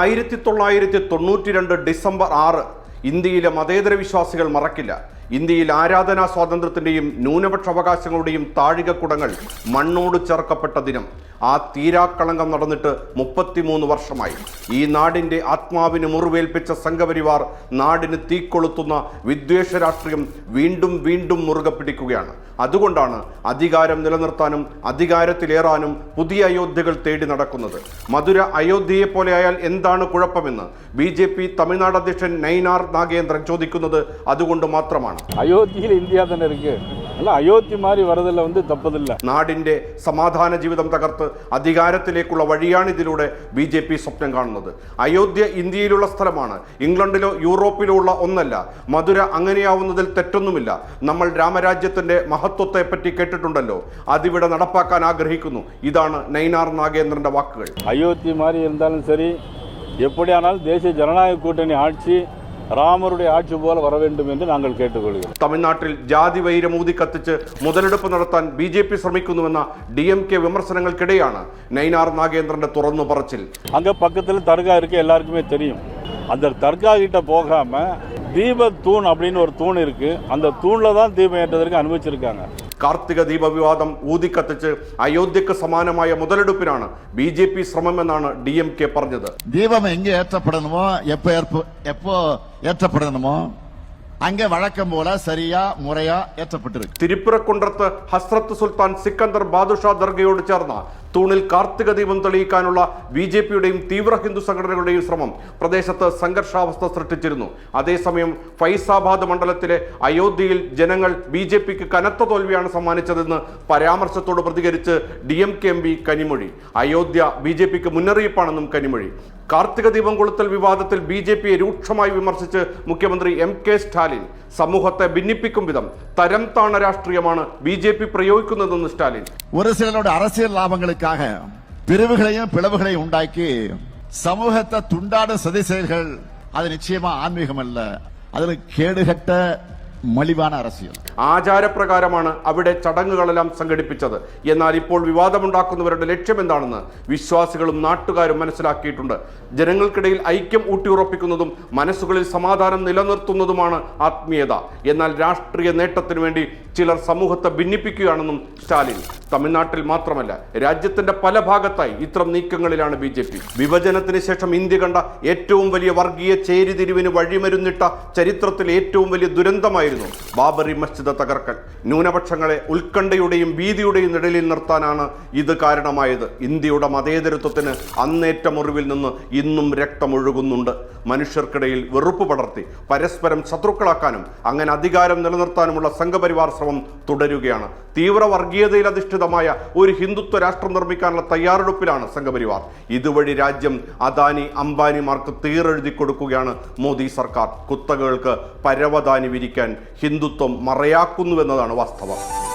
ആയിരത്തി തൊള്ളായിരത്തി തൊണ്ണൂറ്റി രണ്ട് ഡിസംബർ ആറ് ഇന്ത്യയിലെ മതേതര വിശ്വാസികൾ മറക്കില്ല. ഇന്ത്യയിൽ ആരാധനാ സ്വാതന്ത്ര്യത്തിന്റെയും ന്യൂനപക്ഷ അവകാശങ്ങളുടെയും താഴികക്കുടങ്ങൾ മണ്ണോട് ചേർക്കപ്പെട്ട ദിനം. ആ തീരാക്കളങ്കം നടന്നിട്ട് മുപ്പത്തിമൂന്ന് വർഷമായി. ഈ നാടിന്റെ ആത്മാവിന് മുറിവേൽപ്പിച്ച സംഘപരിവാർ നാടിന് തീക്കൊളുത്തുന്ന വിദ്വേഷ രാഷ്ട്രീയം വീണ്ടും വീണ്ടും മുറുകെ പിടിക്കുകയാണ്. അതുകൊണ്ടാണ് അധികാരം നിലനിർത്താനും അധികാരത്തിലേറാനും പുതിയ അയോധ്യകൾ തേടി നടക്കുന്നത്. മധുര അയോധ്യയെ പോലെ ആയാൽ എന്താണ് കുഴപ്പമെന്ന് ബി തമിഴ്നാട് അധ്യക്ഷൻ നൈനാർ നാഗേന്ദ്രൻ ചോദിക്കുന്നത് അതുകൊണ്ട് മാത്രമാണ്. അയോധ്യയിൽ ഇന്ത്യ തന്നെ ഇരിക്കുക അല്ല അയോധ്യ മാറി വരതല്ല വന്ന് തപ്പതില്ല. നാടിന്റെ സമാധാന ജീവിതം തകർത്ത് അധികാരത്തിലേക്കുള്ള വഴിയാണ് ഇതിലൂടെ ബി ജെ പി സ്വപ്നം കാണുന്നത്. അയോധ്യ ഇന്ത്യയിലുള്ള സ്ഥലമാണ്. ഇംഗ്ലണ്ടിലോ യൂറോപ്പിലോ ഉള്ള ഒന്നല്ല. മധുര അങ്ങനെയാവുന്നതിൽ തെറ്റൊന്നുമില്ല. നമ്മൾ രാമരാജ്യത്തിന്റെ മഹത്വത്തെ പറ്റി കേട്ടിട്ടുണ്ടല്ലോ. അതിവിടെ നടപ്പാക്കാൻ ആഗ്രഹിക്കുന്നു. ഇതാണ് നൈനാർ നാഗേന്ദ്രന്റെ വാക്കുകൾ. അയോധ്യ മാറി എന്തായാലും ശരി. എപ്പോഴാണാലും ദേശീയ ജനനായക കൂട്ടണി ആഴ്ച ராமருடைய ஆட்சி போல வர வேண்டும் என்று நாங்கள் கேட்டுக்கொள்கிறோம் തമിഴ്നാട്ടിൽ ജാതി വൈരം ഊതി കത്തിച്ച് മുതലെടുപ്പ് നടത്താൻ ബി ജെ പി ശ്രമിക്കുന്നുവെന്ന ഡി എം കെ വിമർശനങ്ങൾക്കിടെയാണ് നൈനാർ നാഗേന്ദ്രന്റെ തുറന്നു പറച്ചിൽ அங்கே பக்கத்தில் தர்கா இருக்கு எல்லாருக்குமே தெரியும் அந்த தர்கா கிட்ட போகாம தீப தூண் அப்படின்னு ஒரு தூண் இருக்கு அந்த தூண்ல தான் தீபம் ஏற்றதற்கு அனுமதிச்சிருக்காங்க കാർത്തിക ദീപവിവാദം ഊതിക്കത്തിച്ച് അയോധ്യക്ക് സമാനമായ മുതലെടുപ്പിനാണ് ബി ജെ പി ശ്രമമെന്നാണ് ഡി എം കെ പറഞ്ഞത്. ദീപം എങ്കിൽ ഏറ്റപ്പെടണമോ? എപ്പോ എപ്പോ ഏറ്റപ്പെടുന്നമോ அங்க வழக்கம் போல சரியா முறையா ஏற்றப்பட்டிருக்கு തിരുപ്പുറക്കുണ്ടത്ത് ഹസ്രത്ത് സുൽത്താൻ സിക്കന്ദർ ബാദുഷാ ദർഗയോട് ചേർന്ന തൂണിൽ കാർത്തിക ദീപം തെളിയിക്കാനുള്ള ബി ജെ പിയുടെയും തീവ്ര ഹിന്ദു സംഘടനകളുടെയും ശ്രമം പ്രദേശത്ത് സംഘർഷാവസ്ഥ സൃഷ്ടിച്ചിരുന്നു അതേസമയം ഫൈസാബാദ് മണ്ഡലത്തിലെ അയോധ്യയിൽ ജനങ്ങൾ ബി ജെ പിക്ക് കനത്ത തോൽവിയാണ് സമ്മാനിച്ചതെന്ന് പരാമർശത്തോട് പ്രതികരിച്ച് D M K M P Kanimozhi Ayodhya B J പിക്ക് മുന്നറിയിപ്പാണെന്നും കനിമൊഴി കാർത്തിക ദീപം കൊളുത്തൽ വിവാദത്തിൽ ബി ജെ പിയെ രൂക്ഷമായി വിമർശിച്ച് മുഖ്യമന്ത്രി എം കെ സ്റ്റാലിൻ സമൂഹത്തെ ഭിന്നിപ്പിക്കും വിധം തരം താണ രാഷ്ട്രീയമാണ് ബി ജെ പി പ്രയോഗിക്കുന്നതെന്ന് സ്റ്റാലിൻ ஒரு சிலரோட அரசியல் லாபங்களுக்காக பிரிவுகளையும் பிளவுகளையும் உண்டாக்கி சமூகத்தை துண்டாடும் சதி செயல்கள் அது நிச்சயமா ஆன்மீகம் அல்ல அது கேடுகட்ட മലിവാണ് അറസ്റ്റ് ആചാരപ്രകാരമാണ് അവിടെ ചടങ്ങുകളെല്ലാം സംഘടിപ്പിച്ചത്. എന്നാൽ ഇപ്പോൾ വിവാദമുണ്ടാക്കുന്നവരുടെ ലക്ഷ്യം എന്താണെന്ന് വിശ്വാസികളും നാട്ടുകാരും മനസ്സിലാക്കിയിട്ടുണ്ട്. ജനങ്ങൾക്കിടയിൽ ഐക്യം ഊട്ടിയുറപ്പിക്കുന്നതും മനസ്സുകളിൽ സമാധാനം നിലനിർത്തുന്നതുമാണ് ആത്മീയത. എന്നാൽ രാഷ്ട്രീയ നേട്ടത്തിനു വേണ്ടി ചിലർ സമൂഹത്തെ ഭിന്നിപ്പിക്കുകയാണെന്നും സ്റ്റാലിൻ. തമിഴ്നാട്ടിൽ മാത്രമല്ല രാജ്യത്തിന്റെ പല ഭാഗത്തായി ഇത്തരം നീക്കങ്ങളിലാണ് ബി ജെ പി. വിഭജനത്തിന് ശേഷം ഇന്ത്യ കണ്ട ഏറ്റവും വലിയ വർഗീയ ചേരിതിരിവിന് വഴിമരുന്നിട്ട ചരിത്രത്തിൽ ഏറ്റവും വലിയ ദുരന്തമായിരുന്നു ബാബറി മസ്ജിദ് തകർക്കൽ. ന്യൂനപക്ഷങ്ങളെ ഉത്കണ്ഠയുടെയും ഭീതിയുടെയും നിഴലിൽ നിർത്താനാണ് ഇത് കാരണമായത്. ഇന്ത്യയുടെ മതേതരത്വത്തിന് അന്നേറ്റ മുറിവിൽ നിന്ന് ഇന്നും രക്തമൊഴുകുന്നുണ്ട്. മനുഷ്യർക്കിടയിൽ വെറുപ്പ് പടർത്തി പരസ്പരം ശത്രുക്കളാക്കാനും അങ്ങനെ അധികാരം നിലനിർത്താനുമുള്ള സംഘപരിവാർ ശ്രമം തുടരുകയാണ്. തീവ്ര വർഗീയതയിൽ അധിഷ്ഠിതമായ ഒരു ഹിന്ദുത്വ രാഷ്ട്രം നിർമ്മിക്കാനുള്ള തയ്യാറെടുപ്പിലാണ് സംഘപരിവാർ. ഇതുവഴി രാജ്യം അദാനി അംബാനിമാർക്ക് തീറെഴുതി കൊടുക്കുകയാണ് മോദി സർക്കാർ. കുത്തകകൾക്ക് പരവതാനി വിരിക്കാൻ ഹിന്ദുത്വം മറയാക്കുന്നുവെന്നതാണ് വാസ്തവം.